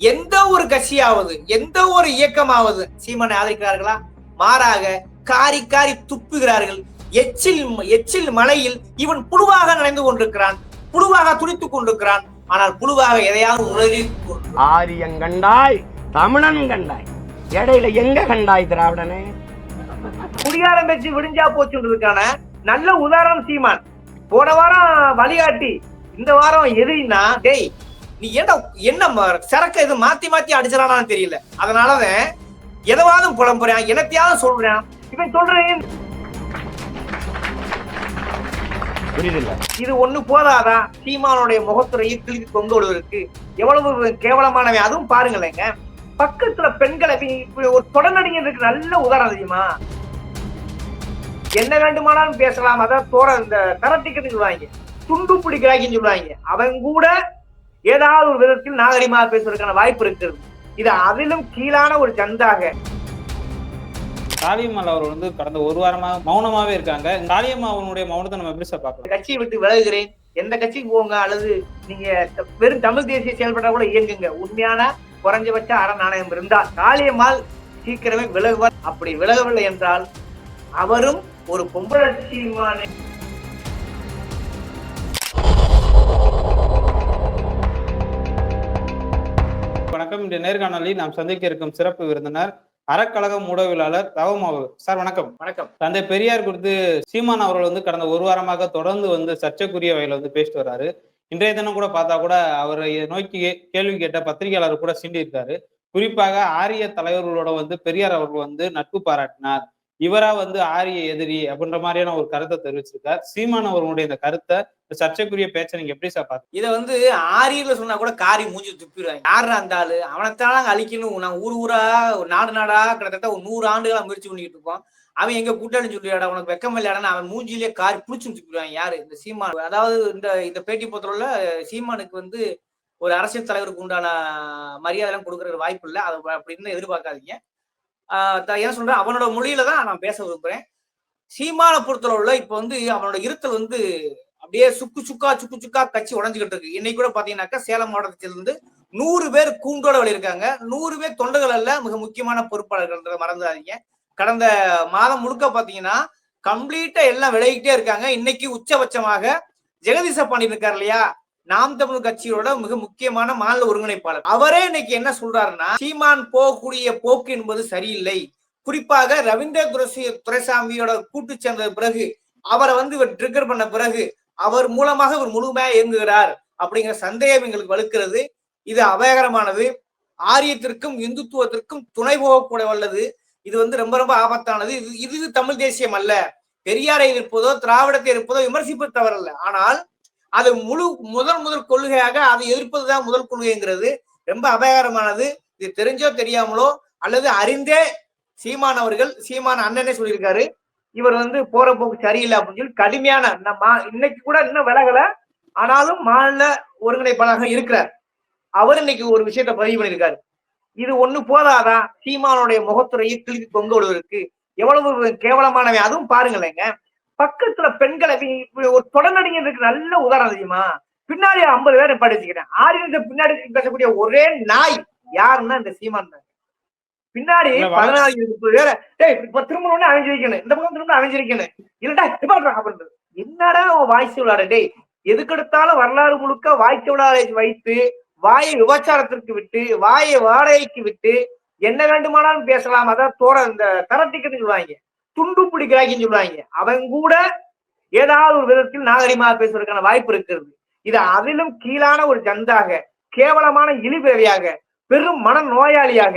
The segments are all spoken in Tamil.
எந்த ஒரு கட்சியாவது எந்த ஒரு இயக்கமாவது சீமானை ஆதரிக்கிறார்களா? மாறாக காரி காரி துப்புகிறார்கள். எச்சில் எச்சில் மலையில் இவன் புழுவாக நனைந்து கொண்டிருக்கிறான் புழுவாக துடித்துக் கொண்டிருக்கிறான். ஆனால் புழுவாக எதையாவது உணர்ந்து கொண்டு ஆரியன் கண்டாய் தமிழன் கண்டாய். இடையில எங்க கண்டாய் திராவிடனே? குடியாரம் பேச்சு விடிஞ்சா போச்சுன்றதுக்கான நல்ல உதாரணம் சீமான். போன வாரம் வழிகாட்டி. இந்த வாரம் எதிரின்னா டேய் நீ என்ன என்ன சரக்கு இது மாத்தி மாத்தி அடிச்சிடானான்னு தெரியல. அதனாலதான் எதவாவது புலம்புறான் என்னத்தையாவது சொல்றான். இவன் சொல்றேன். புரியுதில்ல? இது ஒண்ணு போதாதா? சீமானுடைய முகத்துறையை கிழித்து கொண்டு வருவதற்கு எவ்வளவு கேவலமானவன் அதுவும் பாருங்களேங்க. பக்கத்துல பெண்களை இப்படி- ஒரு தொடர்நடிகருக்கு நல்ல உதாரணம் தெரியுமா? என்ன வேண்டுமானாலும் பேசலாம். அதான் தோற இந்த தரட்டிக்கன்னு சொல்லுவாங்க துண்டு பிடிக்கிறாங்கன்னு சொல்லுவாங்க அவன் கூட ஏதாவது ஒரு விதத்தில் நாகரிகமாக பேசுவதற்கான வாய்ப்பு இருக்கிறது. இது அதிலும் கீழான ஒரு ஜந்தாக காளியம்மாள் அவர் வந்து கடந்த ஒரு வாரமா மௌனமாவே இருக்காங்க. காளியம்மா அவனுடைய மௌனத்தை நம்ம சார் பார்க்கலாம் கட்சியை விட்டு விலகுகிறேன். எந்த கட்சிக்கு போங்க அல்லது நீங்க வெறும் தமிழ் தேசிய செயல்பட்டா கூட இயங்குங்க. உண்மையான குறைஞ்சபட்ச அற நாணயம் இருந்தால் காளியம்மாள் சீக்கிரமே விலகுவார். அப்படி விலகவில்லை என்றால் அவரும் ஒரு பொம்பளை சீமான நேர்காணலில் நாம் சந்திக்க இருக்கும் சிறப்பு விருந்தினர் அறக்கழக ஊடகவியலாளர் தவமாவு. சார் வணக்கம். வணக்கம். தந்தை பெரியார் குறித்து சீமான் அவர்கள் வந்து கடந்த ஒரு வாரமாக தொடர்ந்து வந்து சர்ச்சைக்குரிய வகையில வந்து பேசிட்டு வர்றாரு. இன்றைய தினம் கூட பார்த்தா கூட அவரை நோக்கி கேள்வி கேட்ட பத்திரிகையாளர் கூட சீண்டி இருக்காரு குறிப்பாக ஆரிய தலைவர்களோட வந்து பெரியார் அவர்கள் வந்து நட்பு பாராட்டினார். இவரா வந்து ஆரிய எதிரி அப்படின்ற மாதிரியான ஒரு கருத்தை தெரிவிச்சிருக்கார். சீமான் அவர்களுடைய இந்த கருத்தை சர்ச்சைக்குரிய பேச்சை நீங்க எப்படி சார் பாத்து இதை வந்து ஆரியர்ல சொன்னா கூட காரி மூஞ்சி துப்பிடுவாங்க. யாரா இருந்தாலும் அவனைத்தான் நாங்க அழிக்கணும். நான் ஊர் ஊரா ஒரு நாடு நாடா கிட்டத்தட்ட ஒரு நூறு ஆண்டுகளா முயற்சி பண்ணிட்டு இருப்போம் அவன் எங்க கூட்டாளி சொல்லியாடா உனக்கு வெக்கம் இல்லையாடா அவன் மூஞ்சிலேயே காரி புடிச்சு துப்பிடுவான் யாரு? இந்த சீமான். அதாவது இந்த இந்த பேட்டி பத்திரம்ல சீமானுக்கு வந்து ஒரு அரசியல் தலைவருக்கு உண்டான மரியாதை எல்லாம் கொடுக்குற வாய்ப்பு இல்லை. அதை அப்படின்னு எதிர்பார்க்காதீங்க. என்ன சொல்றேன்? அவனோட மொழியில தான் நான் பேச விரும்புறேன். சீமானை பொறுத்தளவுல இப்ப வந்து அவனோட இருத்தல் வந்து அப்படியே சுக்கு சுக்கா சுக்கு சுக்கா கட்சி உடஞ்சுக்கிட்டு இருக்கு. இன்னைக்கு கூட பாத்தீங்கன்னாக்கா சேலம் மாவட்டத்திலிருந்து நூறு பேர் கூண்டோட வழியிருக்காங்க நூறு பேர் தொண்டர்கள் அல்ல மிக முக்கியமான பொறுப்பாளர்கள் மறந்துடாதீங்க. கடந்த மாதம் முழுக்க பாத்தீங்கன்னா கம்ப்ளீட்டா எல்லாம் விளையிட்டே இருக்காங்க. இன்னைக்கு உச்சபட்சமாக ஜெகதீச பாண்டியன் இருக்கார் இல்லையா? நாம் தமிழ் கட்சியோட மிக முக்கியமான மாநில ஒருங்கிணைப்பாளர். அவரே இன்னைக்கு என்ன சொல்றாருன்னா சீமான் போகக்கூடிய போக்கு என்பது சரியில்லை. குறிப்பாக ரவீந்திர துரசி துரைசாமியோட கூட்டு சேர்ந்த பிறகு அவரை வந்து இவர் ட்ரிகர் பண்ண பிறகு அவர் மூலமாக இவர் முழுமையா இயங்குகிறார் அப்படிங்கிற சந்தேகம் எங்களுக்கு வலுக்கிறது. இது அபாயகரமானது. ஆரியத்திற்கும் இந்துத்துவத்திற்கும் துணை போகக்கூடிய வல்லது. இது வந்து ரொம்ப ரொம்ப ஆபத்தானது. இது இது தமிழ் தேசியம் அல்ல. பெரியாரை இருப்பதோ திராவிடத்தை இருப்பதோ விமர்சிப்பது தவறல்ல. ஆனால் அது முழு முதல் முதல் கொள்கையாக அதை எதிர்ப்பதுதான் முதல் கொள்கைங்கிறது. ரொம்ப அபாயகரமானது. இது தெரிஞ்சோ தெரியாமலோ அல்லது அறிந்தே சீமான் அவர்கள் சீமான் அண்ணனே சொல்லியிருக்காரு. இவர் வந்து போற போக்கு சரியில்லை அப்படின்னு சொல்லி கடுமையான நம்ம இன்னைக்கு கூட இன்னும் விலகல. ஆனாலும் மாநில ஒருங்கிணைப்பாளராக இருக்கிறார். அவர் இன்னைக்கு ஒரு விஷயத்த பதிவு பண்ணியிருக்காரு. இது ஒண்ணு போதாதான் சீமானுடைய முகத்துறையை கிழித்து தொங்க விடுவதற்கு எவ்வளவு கேவலமானவை? அதுவும் பாருங்களேங்க. பக்கத்துல பெண்களை ஒரு தொடர்நடிகருக்கு நல்ல உதாரணம் தெரியுமா? பின்னாடி ஐம்பது பேரை படிச்சுக்கிறேன். ஆரியனுக்கு பின்னாடி பேசக்கூடிய ஒரே நாய் யாருன்னா இந்த சீமான் தான். பின்னாடி பதினாலு முப்பது பேரை டேய் இப்ப திரும்ப ஒண்ணு அமைஞ்சிருக்கணும் இந்த பக்கம் திரும்ப அமைஞ்சிருக்கணும் இல்லடா நிப்பாட்றா அப்படின்றது என்னடா வாய்ஸ் விளையாட டேய் எதுக்கெடுத்தாலும் வரலாறு முழுக்க வாய்க்கு விளையாட வைத்து வாயை விபச்சாரத்திற்கு விட்டு வாயை வாடகைக்கு விட்டு என்ன வேண்டுமானாலும் பேசலாம். அதான் தோற இந்த தரட்டிக்கன்னு சொல்லுவாங்க. துண்டு பிடிக்கிறாங்கன்னு சொல்லுவாங்க அவன் கூட ஏதாவது ஒரு விதத்தில் நாகரிகமாக பேசுவதற்கான வாய்ப்பு இருக்கிறது. இது அதிலும் கீழான ஒரு ஜந்தாக கேவலமான இழிபேவையாக பெரும் மன நோயாளியாக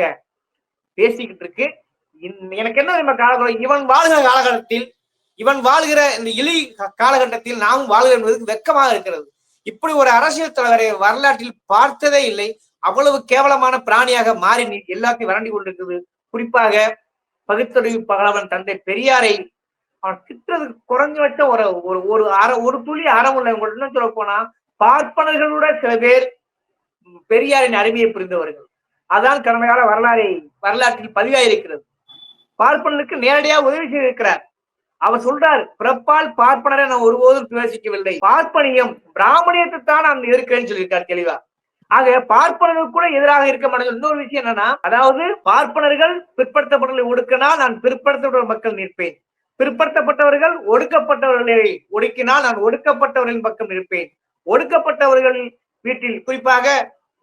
பேசிக்கிட்டு இருக்கு. எனக்கு என்ன நம்ம காலகட்டம்? இவன் வாழ்கிற காலகட்டத்தில் இவன் வாழ்கிற இந்த இழி காலகட்டத்தில் நாம் வாழ்கிற என்பதற்கு வெக்கமாக இருக்கிறது. இப்படி ஒரு அரசியல் தலைவரை வரலாற்றில் பார்த்ததே இல்லை. அவ்வளவு கேவலமான பிராணியாக மாறி எல்லாத்தையும் வறண்டி கொண்டிருக்குது குறிப்பாக பகுத்தறிவு பகலவன் தந்தை பெரியாரை அவன் திட்டுறதுக்கு குறைஞ்சபட்ச ஒரு ஒரு ஒரு அற ஒரு துளி அறம் உள்ள என்ன சொல்ல போனா பார்ப்பனர்களோட சில பேர் பெரியாரின் அருமையை புரிந்தவர்கள். அதான் கடமையான வரலாறை வரலாற்றில் பதிவாயிருக்கிறது. பார்ப்பனனுக்கு நேரடியா உதவி செய்திருக்கிறார். அவர் சொல்றார் பிறப்பால் பார்ப்பனரை நான் ஒருபோதும் விமர்சிக்கவில்லை பார்ப்பனியம் பிராமணியத்தை தான் நான் இருக்கிறேன்னு சொல்லியிருக்கார் தெளிவா. ஆக பார்ப்பனர்கள் கூட எதிராக இருக்க மாட்டாங்க இன்னொரு விஷயம் என்னன்னா அதாவது பார்ப்பனர்கள் பிற்படுத்தப்பட்டவர்களை ஒடுக்கினால் நான் பிற்படுத்தப்பட்ட மக்கள் நிற்பேன். பிற்படுத்தப்பட்டவர்கள் ஒடுக்கப்பட்டவர்களை ஒடுக்கினால் நான் ஒடுக்கப்பட்டவர்களின் பக்கம் நிற்பேன். ஒடுக்கப்பட்டவர்கள் வீட்டில் குறிப்பாக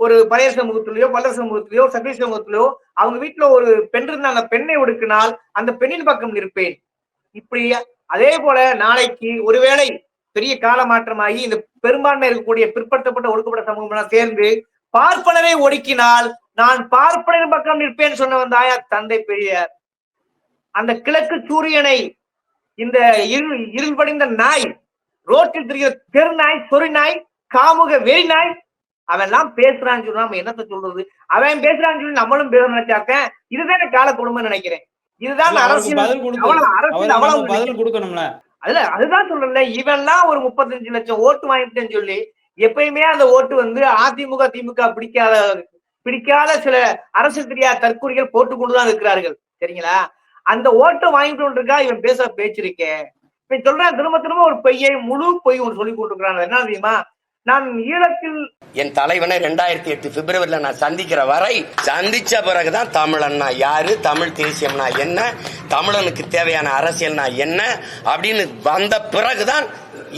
ஒரு பழைய சமூகத்திலேயோ பல்லர் சமூகத்திலேயோ சக்தி சமூகத்திலேயோ அவங்க வீட்டுல ஒரு பெண் இருந்தா அந்த பெண்ணை ஒடுக்கினால் அந்த பெண்ணின் பக்கம் நிற்பேன். இப்படி அதே போல நாளைக்கு ஒருவேளை பெரிய கால மாற்றமாகி இந்த பெரும்பான்மை இருக்கக்கூடிய பிற்படுத்தப்பட்ட ஒடுக்கப்பட்ட சமூகம் சேர்ந்து பார்ப்பனரை ஒடுக்கினால் நான் பார்ப்பனரின் பக்கம் நிற்பேன் சொன்னவன் தாயா தந்தை பெரியார். அந்த கிழக்கு சூரியனை இந்த இருள் இருள் படிந்த நாய் ரோட்டில் திரிகிற தெரு நாய் சொறி நாய் காமுக வெறி நாய் அவன் எல்லாம் பேசுறான்னு சொன்னா நம்ம என்னத்த சொல்றது? அவன் பேசுறான்னு சொல்லி நம்மளும் பேச நினைச்சாக்கேன் இதுதான் கால குடும்பம் நினைக்கிறேன். இதுதான் அரசியல் அரசியல் அவ்வளவு பதில் கொடுக்கணும்ல. அதுல அதுதான் சொல்றேன்ல இவெல்லாம் ஒரு முப்பத்தஞ்சு லட்சம் ஓட்டு வாங்கிட்டேன்னு சொல்லி எப்பயுமே அந்த ஓட்டு வந்து அதிமுக திமுக பிடிக்காத பிடிக்காத சில அரசியல் தெரியாத தற்கொலைகள் போட்டு கொண்டுதான் இருக்கிறார்கள். சரிங்களா? அந்த ஓட்டை வாங்கிட்டு இருக்கா இவன் பேச பேச்சிருக்கேன். இப்ப சொல்றேன் திரும்ப திரும்ப ஒரு பொய்யை முழு பொய் ஒன்று சொல்லி கொண்டிருக்கிறான் என்ன தெரியுமா? நான் ஈழத்தில் என் தலைவனை ரெண்டாயிரத்தி எட்டு பிப்ரவரியில நான் சந்திக்கிற வரை சந்திச்ச பிறகுதான் தமிழன்னா யாரு தமிழ் தேசியம்னா என்ன தமிழனுக்கு தேவையான அரசியல்னா என்ன அப்படின்னு வந்த பிறகுதான்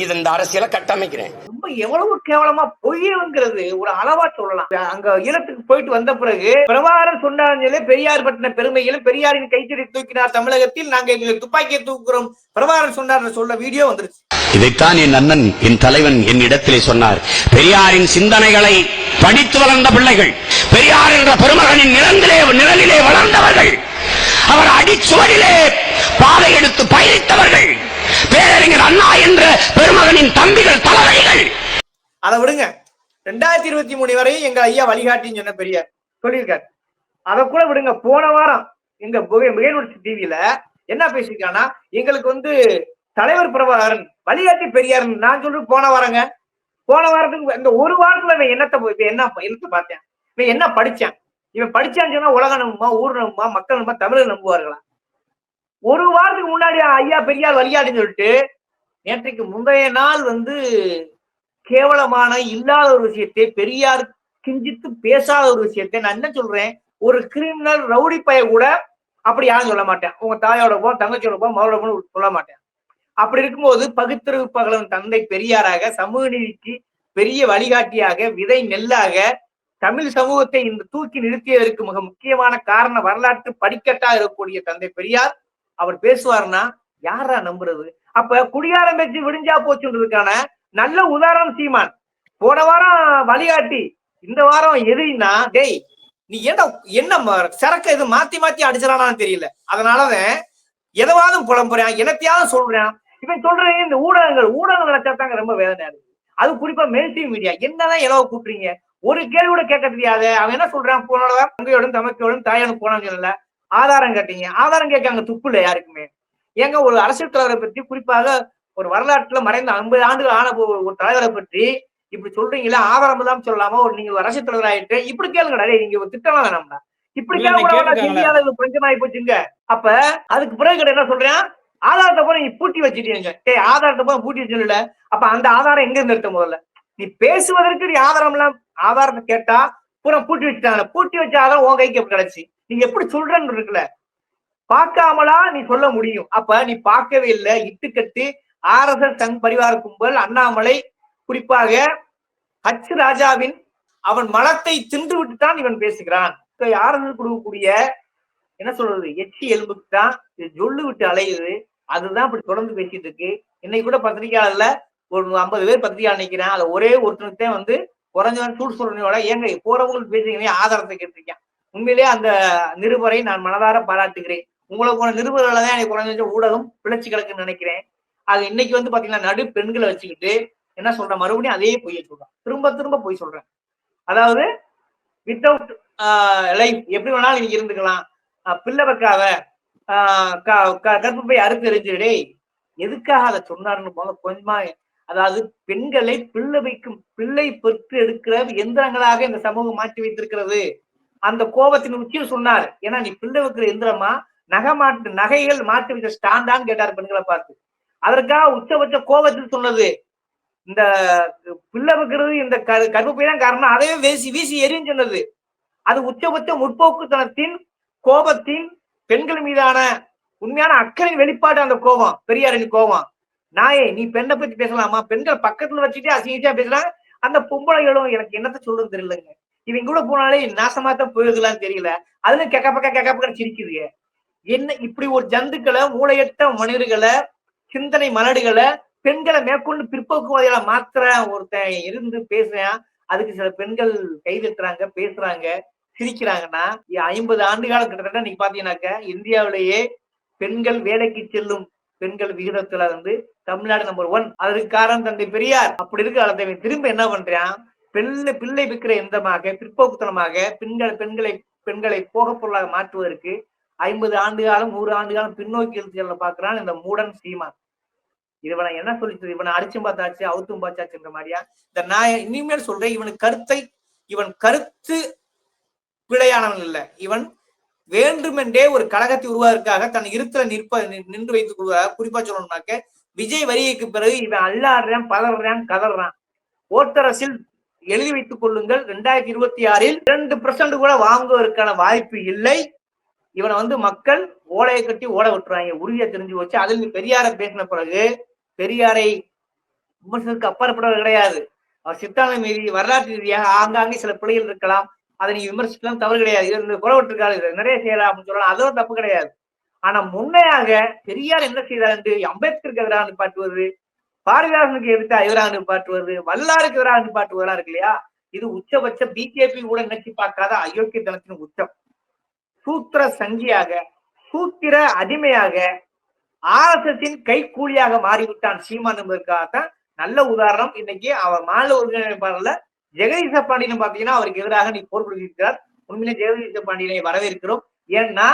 இது இந்த அரசியலை கட்டமைக்கிறேன். ரொம்ப எவ்வளவு கேவலமா பொய்யங்கிறது ஒரு அளவா சொல்லலாம். அங்க ஈழத்துக்கு போயிட்டு வந்த பிறகு பிரபாகரன் சொன்னாங்களே பெரியார் பட்டின பெருமைகளும் பெரியாரின் கைத்தறி தூக்கினார் தமிழகத்தில் நாங்க எங்களுக்கு துப்பாக்கியை தூக்குறோம். பிரபாகரன் சொன்னார் சொல்ல வீடியோ வந்துருச்சு. இதைத்தான் என் அண்ணன் என் தலைவன் என் இடத்திலே சொன்னார். பெரியாரின் சிந்தனைகளை படித்து வளர்ந்த பிள்ளைகள் பெரியார் என்ற பெருமகனின் நிலந்திலே நிழலிலே வளர்ந்தவர்கள் அவர் அடிச்சுவரிலே பாதை எடுத்து பயணித்தவர்கள் பேரறிஞர் அண்ணா என்ற பெருமகனின் தம்பிகள் தலைவர்கள் அதை விடுங்க. ரெண்டாயிரத்தி இருபத்தி மூணு வரையும் எங்க ஐயா வழிகாட்டின்னு சொன்ன பெரியார் சொல்லியிருக்காரு. அதை கூட விடுங்க. போன வாரம் எங்க மிகநூற்று டிவியில என்ன பேசியிருக்காங்கன்னா எங்களுக்கு வந்து தலைவர் பிரபாகரன் வழிகாட்டி பெரியார் நான் சொல்லிட்டு போன வாரங்க. போன வாரத்துக்கு இந்த ஒரு வாரத்துல இவன் என்னத்தை போய் என்ன என்னத்தை பார்த்தேன்? இவன் என்ன படிச்சான்? இவன் படிச்சான்னு சொன்னா உலக நம்புமா ஊர் நம்புமா மக்கள் நம்புமா தமிழர் நம்புவார்களா? ஒரு வாரத்துக்கு முன்னாடி ஐயா பெரியார் வழிகாட்டின்னு சொல்லிட்டு நேற்றைக்கு முந்தைய நாள் வந்து கேவலமான இல்லாத ஒரு விஷயத்தை பெரியார் கிஞ்சித்து பேசாத ஒரு விஷயத்தை நான் என்ன சொல்றேன்? ஒரு கிரிமினல் ரவுடி பைய கூட அப்படி யாரும் சொல்ல மாட்டேன். உங்க தாயோட போ தங்கச்சியோட போ மகளோட போ சொல்ல மாட்டேன். அப்படி இருக்கும்போது பகுத்தறிவு பகலன் தந்தை பெரியாராக சமூக நீதிக்கு பெரிய வழிகாட்டியாக விதை நெல்லாக தமிழ் சமூகத்தை இந்த தூக்கி நிறுத்தியதற்கு மிக முக்கியமான காரண வரலாற்று படிக்கட்டா இருக்கக்கூடிய தந்தை பெரியார் அவர் பேசுவார்னா யாரா நம்புறது? அப்ப குடியாரம் பேச்சு விடிஞ்சா போச்சுன்றதுக்கான நல்ல உதாரணம் சீமான். போன வாரம் வழிகாட்டி இந்த வாரம் எதுனா டேய் நீ என்ன என்ன ம- சரக்கு இது மாத்தி மாத்தி அடிச்சிடானான்னு தெரியல. அதனாலதான் எதவாதும் புலம்புறேன் என்னத்தையாவது சொல்றேன். இவன் சொல்றேன் இந்த ஊடகங்கள் ஊடகங்கள் நினைச்சாத்தாங்க ரொம்ப வேதனை இருக்கு அது குறிப்பா மெயின்ஸ்ட்ரீம் மீடியா என்னதான் எலவ கூப்பிடுறீங்க ஒரு கேள்வி கூட கேட்க தெரியாத. அவன் என்ன சொல்றான்? போனோட தங்கையோடும் தமக்கையோடும் தாயாரும் போனான்னு சொல்லல ஆதாரம் கேட்டீங்க. ஆதாரம் கேட்காங்க துப்பு இல்லை யாருக்குமே. ஏங்க ஒரு அரசியல் தலைவரை பற்றி குறிப்பாக ஒரு வரலாற்றுல மறைந்த ஐம்பது ஆண்டுகள் ஆன ஒரு ஒரு தலைவரை பற்றி இப்படி சொல்றீங்களா ஆதாரம் இல்லாம சொல்லலாமா? ஒரு நீங்க ஒரு அரசியல் தலைவர் ஆயிட்டு இப்படி கேளுங்கடா. நீங்க ஒரு திட்டம் வேணாம்டா. இப்படி கேட்க. இந்தியாவில பஞ்சமாயி போச்சுங்க அப்ப அதுக்கு பிறகு என்ன சொல்றேன்? ஆதாரத்தை போல நீ பூட்டி வச்சுட்டீங்க டேய் ஆதாரத்தை போல பூட்டி வச்சுல அப்ப அந்த ஆதாரம் எங்க இருந்து எடுத்த முதல்ல? நீ பேசுவதற்கு நீ ஆதாரம் எல்லாம் ஆதாரத்தை கேட்டா பூரா பூட்டி வச்சுட்டாங்க பூட்டி வச்ச ஆதாரம் உன் கைக்கு எப்படி கிடைச்சு? நீங்க எப்படி சொல்றேன்னு இருக்குல்ல. பார்க்காமலா நீ சொல்ல முடியும். அப்ப நீ பார்க்கவே இல்லை. இட்டுக்கட்டு ஆரசர் தங் பரிவார கும்பல் அண்ணாமலை குறிப்பாக ஹச் ராஜாவின் அவன் மலத்தை தின்று விட்டு தான் இவன் பேசுகிறான். ஆரசர் கொடுக்கக்கூடிய என்ன சொல்றது எச்சி எலும்புக்கு தான் இது ஜொல்லு விட்டு அலையுது. அதுதான் இப்படி தொடர்ந்து பேசிட்டு இருக்கு. இன்னைக்கு கூட பத்திரிகையாளர்ல ஒரு ஐம்பது பேர் பத்திரிகையாளர் நிக்கிறேன் அதுல ஒரே ஒருத்தனுக்கு தான் வந்து குறைஞ்சவன் சூடு சொல்றனையோட ஏங்க போறவங்களுக்கு பேசுறீங்க ஆதாரத்தை கேட்டிருக்கேன். உண்மையிலேயே அந்த நிருபரை நான் மனதார பாராட்டுகிறேன். உங்களை போன நிருபர்களை தான் எனக்கு குறைஞ்ச ஊடகம் பிளச்சி கிடக்குன்னு நினைக்கிறேன். அது இன்னைக்கு வந்து பாத்தீங்கன்னா நடு பெண்களை வச்சுக்கிட்டு என்ன சொல்றேன் மறுபடியும் அதே பொய்யை சொல்றேன். திரும்ப திரும்ப பொய் சொல்றேன். அதாவது வித்தவுட் லைஃப் எப்படி வேணாலும் நீங்க இருந்துக்கலாம். ஆஹ் பிள்ளை வைக்காத கர்ப்பப்பை அறுத்து எறிஞ்சிடே எதுக்காக அதை சொன்னாருன்னு போல கொஞ்சமா அதாவது பெண்களை பிள்ளை வைக்கும் பிள்ளை பெற்று எடுக்கிற எந்திரங்களாக இந்த சமூகம் மாற்றி வைத்திருக்கிறது. அந்த கோபத்தின் உச்சியில் சொன்னார். ஏன்னா நீ பிள்ளை வைக்கிற எந்திரமா நகை மாட்டு நகைகள் மாற்றி வைத்த ஸ்டாண்டான்னு கேட்டார் பெண்களை பார்த்து. அதற்காக உச்சபட்ச கோபத்தில் சொன்னது. இந்த பிள்ளை வைக்கிறது இந்த கருப்பை தான் காரணம். அதையே வீசி வீசி எரியும் சொன்னது. அது உச்சபட்ச முற்போக்குத்தனத்தின் கோபத்தின் பெண்கள் மீதான உண்மையான அக்கறையின் வெளிப்பாடு அந்த கோபம் பெரியாரின் கோபம். நாயே நீ பெண்ணை பத்தி பேசலாமா? பெண்கள் பக்கத்துல வச்சுட்டு அசிங்கச்சா பேசுறாங்க? அந்த பொம்பளைகளும் எனக்கு என்னத்த சொல்றது தெரியலங்க. இவங்க கூட போனாலே நாசமாத்தான் போயிருக்கலாம்னு தெரியல. அதுல கேக்க பக்க கேக்க பக்கம் சிரிக்குது என்ன இப்படி ஒரு ஜந்துக்களை மூளையற்ற மனிதர்களை சிந்தனை மலடுகளை பெண்களை மேற்கொண்டு பிற்போக்குவாதிகளை மாத்திர ஒருத்தன் இருந்து பேசுறேன். அதுக்கு சில பெண்கள் கைதட்டுறாங்க பேசுறாங்க. சிரிக்கிறாங்கன்னா ஐம்பது ஆண்டு காலம் கிட்டத்தட்ட நீங்க பாத்தீங்கன்னாக்க இந்தியாவிலேயே பெண்கள் வேலைக்கு செல்லும் பெண்கள் விகிதத்துல வந்து தமிழ்நாடு நம்பர் ஒன் அதற்கு காரணம் தந்தை பெரியார். அப்படி இருக்க காலத்தை திரும்ப என்ன பண்றான்? பெண்ணு பிள்ளை விற்கிற எந்தமாக பிற்போக்குத்தனமாக பெண்கள் பெண்களை பெண்களை போக பொருளாக மாற்றுவதற்கு ஐம்பது ஆண்டு காலம் நூறு ஆண்டு காலம் பின்னோக்கி இழுத்து பாக்குறான் இந்த மூடன் சீமான். இவனை என்ன சொல்லிட்டு இவனை அடிச்சும் பார்த்தாச்சு அவுத்தும் பார்த்தாச்சுன்ற மாதிரியா? இந்த நான் இனிமேல் சொல்றேன் இவனுக்கு கருத்தை இவன் கருத்து பிழையானவன் இல்ல இவன் வேண்டுமென்றே ஒரு கழகத்தை உருவாதற்காக தன் இருத்துல நிற்ப நின்- நின்று வைத்துக் கொள்வதாக குறிப்பா சொல்லணும்னாக்க விஜய் வரிக்கு பிறகு இவன் அல்லாடுறான் பதறான் கதறான். ஓட்டரசில் எழுதி வைத்துக் கொள்ளுங்கள் ரெண்டாயிரத்தி இருபத்தி ஆறில் இரண்டு பர்சன்ட் கூட வாங்குவதற்கான வாய்ப்பு இல்லை. இவனை வந்து மக்கள் ஓலையை கட்டி ஓட விட்டுறாங்க. உறுதியை தெரிஞ்சு வச்சு அதில் நீ பெரியாரை பேசின பிறகு பெரியாரை விமர்சனத்துக்கு அப்பாற்பட்டவர் கிடையாது. அவர் சித்தாந்த மீறி வரலாற்று ரீதியாக ஆங்காங்கே சில பிள்ளைகள் இருக்கலாம். அதை நீங்க விமர்சிக்கலாம் தவறு கிடையாது. இது இந்த புறவட்டிருக்காரு நிறைய செய்யலாம் அப்படின்னு சொல்லலாம். அதுவும் தப்பு கிடையாது. ஆனா முன்னையாக பெரியார் என்ன செய்தார் என்று அம்பேத்கருக்கு எதிராக நிப்பாட்டுவது பாரதிதாசனுக்கு எதிர்த்து எதிராக நிப்பாட்டுவது வல்லாருக்கு எதிராக நிப்பாட்டுவதெல்லாம் இருக்கு இல்லையா? இது உச்சபட்ச பிஜேபி கூட நினைச்சு பார்க்காத அயோக்கியத்தனத்தின் உச்சம். சூத்திர சங்கியாக சூத்திர அடிமையாக ஆர்எஸ்எஸின் கைக்கூலியாக மாறிவிட்டான் சீமான் என்பதற்காகத்தான் நல்ல உதாரணம். இன்னைக்கு அவர் மாநில ஒருங்கிணைப்பாளர்ல ஜெகதீச பாண்டியன் பாத்தீங்கன்னா அவருக்கு எதிராக நீ போர் புரிவிக்கிறார் உண்மையிலே ஜெகதீச பாண்டியனை வரவேற்கிறோம். ஏன்னா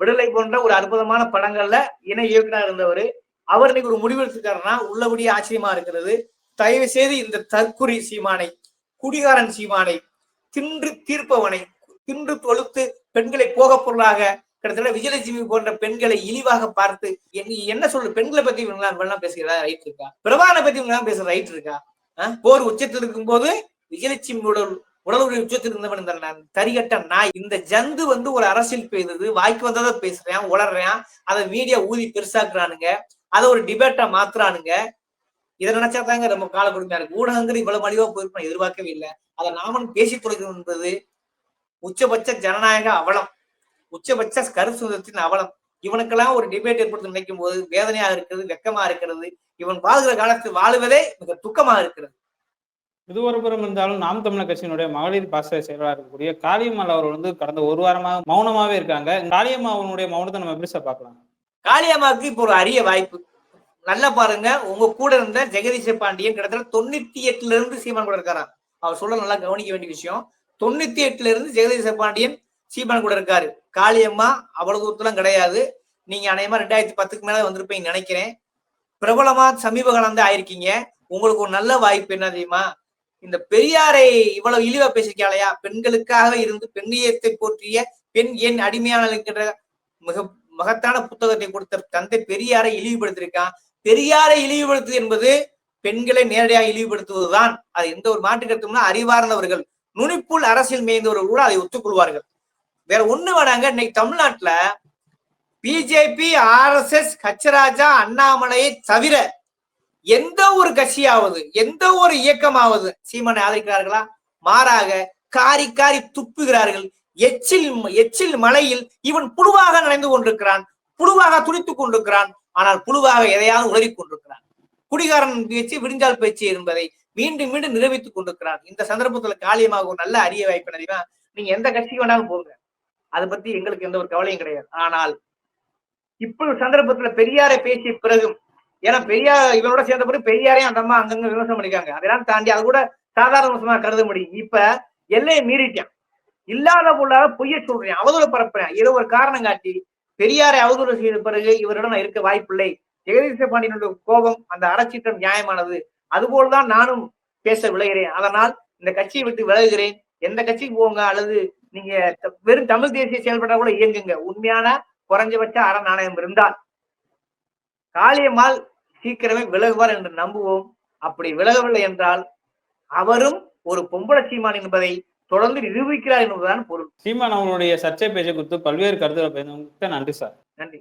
விடுதலை போன்ற ஒரு அற்புதமான படங்கள்ல இணை இயக்குனர் இருந்தவர் அவர் இன்னைக்கு ஒரு முடிவு எடுத்துக்காருன்னா உள்ளபடியே ஆச்சரியமா இருக்கிறது. தயவு செய்து இந்த தற்குறி சீமானை குடிகாரன் சீமானை தின்று தீர்ப்பவனை தின்று தொழுத்து பெண்களை போக பொருளாக கிட்டத்தட்ட விஜயலட்சுமி போன்ற பெண்களை இழிவாக பார்த்து என்ன என்ன சொல்ற பெண்களை பத்தி இவங்க பேசுகிறதா ரைட் இருக்கா? பிரபானை பத்தி இவங்க பேசுற ரைட் இருக்கா? அஹ்? போர் உச்சத்தில் இருக்கும் போது விஜயலட்சுமியோட உடலுடைய உச்சத்தில் இருந்தவன் இந்த நான் தரிகட்ட நாய். இந்த ஜந்து வந்து ஒரு அரசியல் பேசுது வாய்க்கு வந்ததை பேசுறேன் உளறேன் அதை மீடியா ஊதி பெருசாக்குறானுங்க அதை ஒரு டிபேட்டா மாத்துறானுங்க. இதை நினைச்சா தாங்க ரொம்ப கால கொடுமையா இருக்கு. ஊடகங்கள் இவ்வளவு மலிவா போயிருக்கும் எதிர்பார்க்கவே இல்லை. அதை நாமன் பேசி தொலைக்கணும் என்பது உச்சபட்ச ஜனநாயக அவலம். உச்சபட்ச கருத்து சுதந்திரத்தின் அவலம். இவனுக்கெல்லாம் ஒரு டிபேட் ஏற்படுத்த நினைக்கும் போது வேதனையா இருக்கிறது வெக்கமா இருக்கிறது. இவன் வாழ்கிற காலத்தில் வாழுவதே மிக துக்கமா இருக்கிறது. இது ஒரு புறம் இருந்தாலும் நாம் தமிழர் கட்சியினுடைய மகளிர் பாச செயலாளர் இருக்கக்கூடிய காளியம்மாள் அவர்கள் வந்து கடந்த ஒரு வாரமாக மௌனமாவே இருக்காங்க. காளியம்மா அவனுடைய மௌனத்தை நம்ம எப்படி சார் பார்க்கலாம்? காளியம்மாவுக்கு இப்போ ஒரு அரிய வாய்ப்பு. நல்லா பாருங்க உங்க கூட இருந்த ஜெகதீஷ பாண்டியன் கிட்டத்தட்ட தொண்ணூத்தி எட்டுல இருந்து சீமான் கூட இருக்காராம். அவர் சொல்ல நல்லா கவனிக்க வேண்டிய விஷயம். தொண்ணூத்தி எட்டுல இருந்து ஜெகதீஷ பாண்டியன் சீமான் கூட இருக்காரு. காளியம்மா அவ்வளவு தூரத்துலாம் கிடையாது. நீங்க அநேகமா ரெண்டாயிரத்தி பத்துக்கு மேல வந்திருப்பீங்க நினைக்கிறேன். பிரபலமா சமீப காலம் தான் ஆயிருக்கீங்க. உங்களுக்கு ஒரு நல்ல வாய்ப்பு என்ன தெரியுமா? இந்த பெரியாரை இவ்வளவு இழிவா பேசிருக்காளையா பெண்களுக்காக இருந்து பெண்ணியத்தை போற்றிய பெண் ஏன் அடிமையான இருக்கின்ற மிக மகத்தான புத்தகத்தை கொடுத்த தந்தை பெரியாரை இழிவுபடுத்தியிருக்கான். பெரியாரை இழிவுபடுத்துவது என்பது பெண்களை நேரடியாக இழிவுபடுத்துவதுதான். அது எந்த ஒரு மாற்று கருத்தும்னா அறிவார்ந்தவர்கள் நுனிப்புள் அரசியல் மேய்ந்தவர்கள் கூட அதை ஒத்துக்கொள்வார்கள். வேற ஒண்ணு வேணாங்க. இன்னைக்கு தமிழ்நாட்டுல பிஜேபி ஆர்எஸ்எஸ் ஹச்சராஜா அண்ணாமலையை தவிர எந்த ஒரு கட்சியாவது எந்த ஒரு இயக்கமாவது சீமானை ஆதரிக்கிறார்களா? மாறாக காரி காரி துப்புகிறார்கள். எச்சில் எச்சில் மலையில் இவன் புழுவாக நடந்து கொண்டிருக்கிறான். புழுவாக துடித்துக் கொண்டிருக்கிறான். ஆனால் புழுவாக எதையாவது உளறிக் கொண்டிருக்கிறான். குடிகாரன் பேச்சு விடிஞ்சால் பேச்சு என்பதை மீண்டும் மீண்டும் நிரூபித்துக் கொண்டிருக்கிறான். இந்த சந்தர்ப்பத்துல காலியமாக ஒரு நல்ல அரிய வாய்ப்பு தெரியுமா? நீங்க எந்த கட்சிக்கு வேணாலும் போங்க. அதை பத்தி எங்களுக்கு எந்த ஒரு கவலையும் கிடையாது. ஆனால் இப்படி சந்தர்ப்பத்துல பெரியாரை பேசிய பிறகும் ஏன்னா பெரியார் இவனோட சேர்ந்த பிறகு பெரியாரையும் அந்த அம்மா அங்கங்க விமர்சனம் பண்ணிருக்காங்க அதெல்லாம் தாண்டி அது கூட சாதாரண விமர்சனமா கருத முடியும். இப்ப எல்லையை மீறிட்டான். இல்லாத பொருளாக பொய்ய சொல்றேன் அவதூறு பரப்புறேன். ஏதோ ஒரு காரணம் காட்டி பெரியாரை அவதூறு செய்த பிறகு இவரிடம் நான் இருக்க வாய்ப்பில்லை. ஜெகதீச பாண்டியனுடைய கோபம் அந்த அறச்சீற்றம் நியாயமானது. அதுபோல்தான் நானும் பேச விளைகிறேன் அதனால் இந்த கட்சியை விட்டு விலகுகிறேன். எந்த கட்சிக்கு போங்க அல்லது நீங்க வெறும் தமிழ் தேசிய செயல்பட்டா கூட இயங்குங்க. உண்மையான குறைஞ்சபட்ச அற நாணயம் இருந்தால். காளியம்மாள் சீக்கிரமே விலகுவார் என்று நம்புவோம். அப்படி விலகவில்லை என்றால் அவரும் ஒரு பொம்பளை சீமான் என்பதை தொடர்ந்து நிரூபிக்கிறார் என்பதுதான் பொருள். சீமான் அவர்களுடைய சர்ச்சை பேச்சை குறித்து பல்வேறு கருத்துக்களை நன்றி சார். நன்றி.